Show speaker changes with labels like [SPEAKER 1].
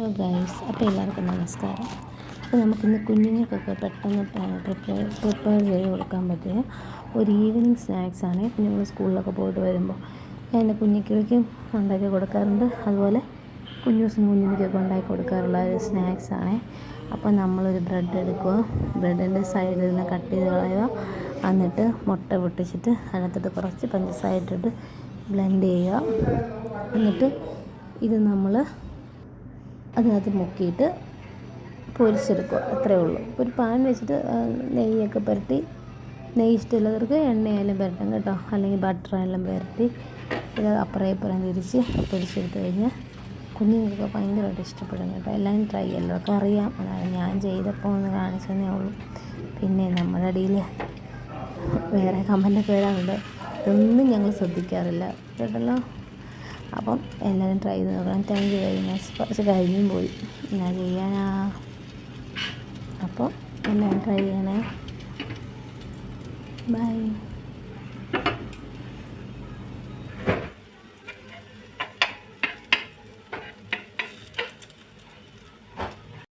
[SPEAKER 1] Hello guys അപ്പോൾ എല്ലാവർക്കും നമസ്കാരം. അപ്പോൾ നമുക്കിന്ന് കുഞ്ഞുങ്ങൾക്കൊക്കെ പെട്ടെന്ന് പ്രിപ്പയർ പ്രിപ്പയർ ചെയ്ത് കൊടുക്കാൻ പറ്റിയ ഒരു ഈവനിങ് സ്നാക്സാണ് കുഞ്ഞുങ്ങൾ സ്കൂളിലൊക്കെ പോയിട്ട് വരുമ്പോൾ ഞാൻ എന്റെ കുഞ്ഞിക്കിളിക്കും ഉണ്ടാക്കി കൊടുക്കാറുണ്ട്. അതുപോലെ കുഞ്ഞൂസിനും കുഞ്ഞിനിക്കൊക്കെ ഉണ്ടാക്കി കൊടുക്കാറുള്ള ഒരു ആണ്. അപ്പോൾ നമ്മളൊരു ബ്രെഡ് എടുക്കുക. ബ്രെഡിന്റെ സൈഡിൽ നിന്ന് കട്ട് ചെയ്ത് കളയുക. എന്നിട്ട് മുട്ട പൊട്ടിച്ചിട്ട് അതിനകത്തിട്ട് കുറച്ച് പഞ്ചസാര ഇട്ടിട്ട് ബ്ലെൻഡ് ചെയ്യുക. എന്നിട്ട് ഇത് നമ്മൾ അതിനകത്ത് മുക്കിയിട്ട് പൊരിച്ചെടുക്കുക. അത്രയേ ഉള്ളൂ. ഒരു പാൻ വെച്ചിട്ട് നെയ്യൊക്കെ പുരട്ടി നെയ്യ് ഇഷ്ടമുള്ളവർക്ക് എണ്ണയായാലും പുരട്ടാം കേട്ടോ. അല്ലെങ്കിൽ ബട്ടറായാലും പുരട്ടി. ഇത് അപ്പുറം ഇപ്പുറം തിരിച്ച് പൊരിച്ചെടുത്ത് കഴിഞ്ഞാൽ കുഞ്ഞുങ്ങൾക്ക് ഭയങ്കരമായിട്ട് ഇഷ്ടപ്പെടും കേട്ടോ. എല്ലാവരും ട്രൈ എല്ലാവർക്കും അറിയാം. അതാണ് ഞാൻ ചെയ്തപ്പോൾ ഒന്ന് കാണിച്ചതേ ഉള്ളൂ. പിന്നെ നമ്മുടെ ഇടയിൽ വേറെ കമന്റൊക്കെ വരാറുണ്ട്. ഇതൊന്നും ഞങ്ങൾ ശ്രദ്ധിക്കാറില്ല. കേട്ടല്ലോ? അപ്പം എല്ലാവരും ട്രൈ ചെയ്ത് നോക്കണം. താങ്ക് യു വെരി മച്ച് കുറച്ച് കഴിഞ്ഞും പോയി. എന്നാ ചെയ്യാനാ? അപ്പോൾ എല്ലാവരും ട്രൈ ചെയ്യണേ. ബൈ